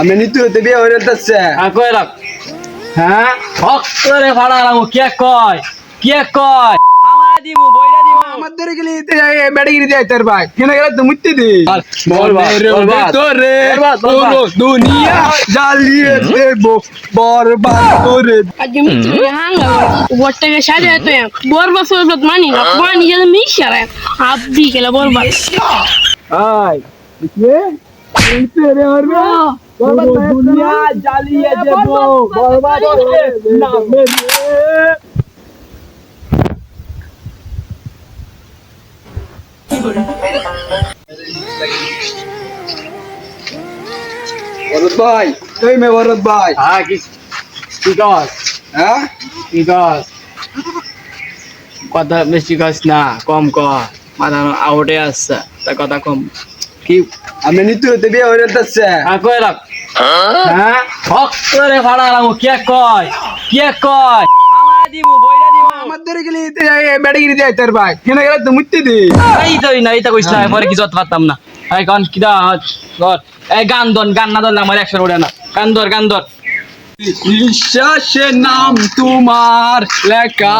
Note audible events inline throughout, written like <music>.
আমি নিতু হতে বিয়ে হয়ে যাচ্ছে। হ্যাঁ কই রাখ। হ্যাঁ? হক করে ভাড়া রাখো কে কয়? কে কয়? আমার দিমু বইরা দিমু আমার ধরে গেলি বেড়ে দিয়ে তোর ভাই। কেন গেলে তো মুক্তি দি আর বরবাদ, বরবাদ। তোরে বরবাদ, বরবাদ। পুরো দুনিয়া জ্বালিয়ে দেব বরবাদ করে আজ মিত্র হাঙ্গা বটটাকে সাজা তো বর বছর বত মানি না। মানি যেন মিশারে আব্বি গেলে বরবাদ। আয় দেখলে তেরে হরবে পুরো দুনিয়া জ্বালিয়ে দেব। বরবাদ নামে ভরত ভাই এই মে ভরত ভাই। হ্যাঁ কি কি কস? হ্যাঁ? কি কস? কথা বেশি কস না কম কর মাথা আউটে আসছে তা কথা কম। কি? আমি নিতু হতে বিয়ে হয়ে যাচ্ছে হ্যাঁ কই রাখ হ্যাঁ? হক করে ভাড়া রাখো কে কয়? কে কয়? আমার দিমু বইরা দিমু। আমার ধরে গেলি বেড়ে দিয়ে তোর ভাই। কেন গেলে তো মুক্তি দি। এই তো না এইটা কইছ না পরে কিছু পারতাম না। এই গান কি দা ধর এই গান দন গান না ধরলে আমার একশো না। গান ধর গান ধর। বিশ্বাসে নাম তোমার লেখা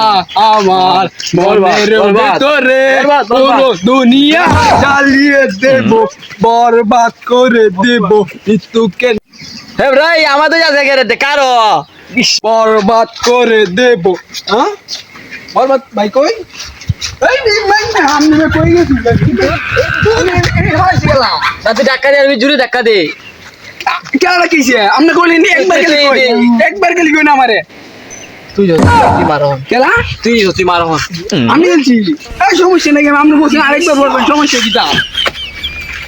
আমার মনের। ভেতরে। পুরো দুনিয়া জ্বালিয়ে দেব বরবাদ করে দেব মৃত্যুকে হে ভাই আমাদের যাচ্ছে গেরে কারও বরবাদ করে দেব হ্যাঁ বরবাদ ভাই কই আমি টাকা দিয়ে আমি জুড়ে টাকা দে কেলা কিছে আমরা কইলি নি একবার গেলি কই। একবার গেলি কই না আমারে? তুই যদি মারো কেলা? তুই যদি মারো আমি বলছি এই সমস্যা নাকি আরেকবার বলবেন সমস্যা কি তা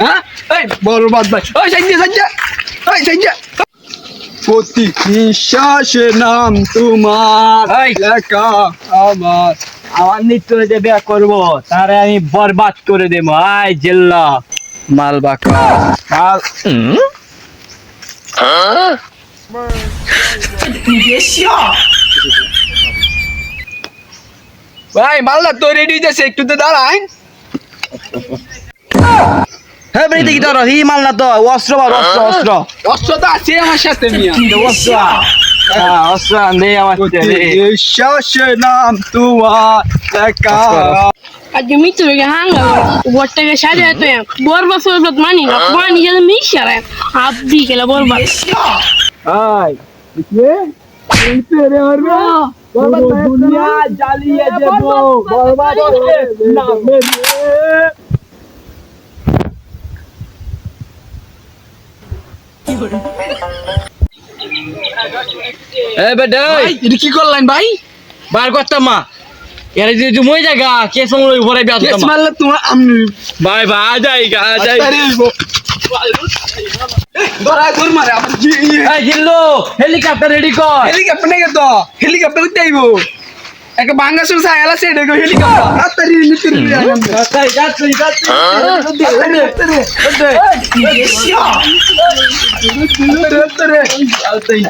হ্যাঁ? এই বরবাদ ভাই ওই সাইজা সাইজা ওই সাইজা প্রতি নিঃশ্বাসে নাম তোমার লেখা আমার। আমার নিত্য যে বিয়া করব। তারে আমি বরবাদ করে দেবো। আই জেল্লা। মাল বাকা। মাল। <laughs> ভাই মাল্লা তো রেডি হইতেছে একটু তো দাঁড়াই। হ্যাঁ তোর হি মাল না তো অস্ত্র বার অস্ত্র অস্ত্র। অস্ত্র তো আছে আমার সাথে মিয়া। অস্ত্র? হ্যাঁ অস্ত্র দে আমার। নিঃশ্বাসে নাম তোমার আজ মিত্র হাঙ্গা বটটাকে সাজা তো মানি না মানি যেন মিশারে আব্বি গেলে বরবাদ আয়। জ্বালিয়ে দেব। বরবাদ এ বেটা ভাই এটা কি করলেন ভাই? বার করতাম মা। এর যে মই জায়গা উপরে বিয়া তোমার আমনি। বাই আ যাই গা যাই। আরে ধরা ধর মারে আমার জি এই জিল্লু হেলিকপ্টার রেডি কর। হেলিকপ্টার নেই তো। হেলিকপ্টার উঠতে আইবো। একটা বাঙ্গা সুরসা এলা সে দেখো হেলিকপ্টার তাড়াতাড়ি নিতে নিয়ে আইলাম যাই যাচ্ছি যাচ্ছি তাড়াতাড়ি তাড়াতাড়ি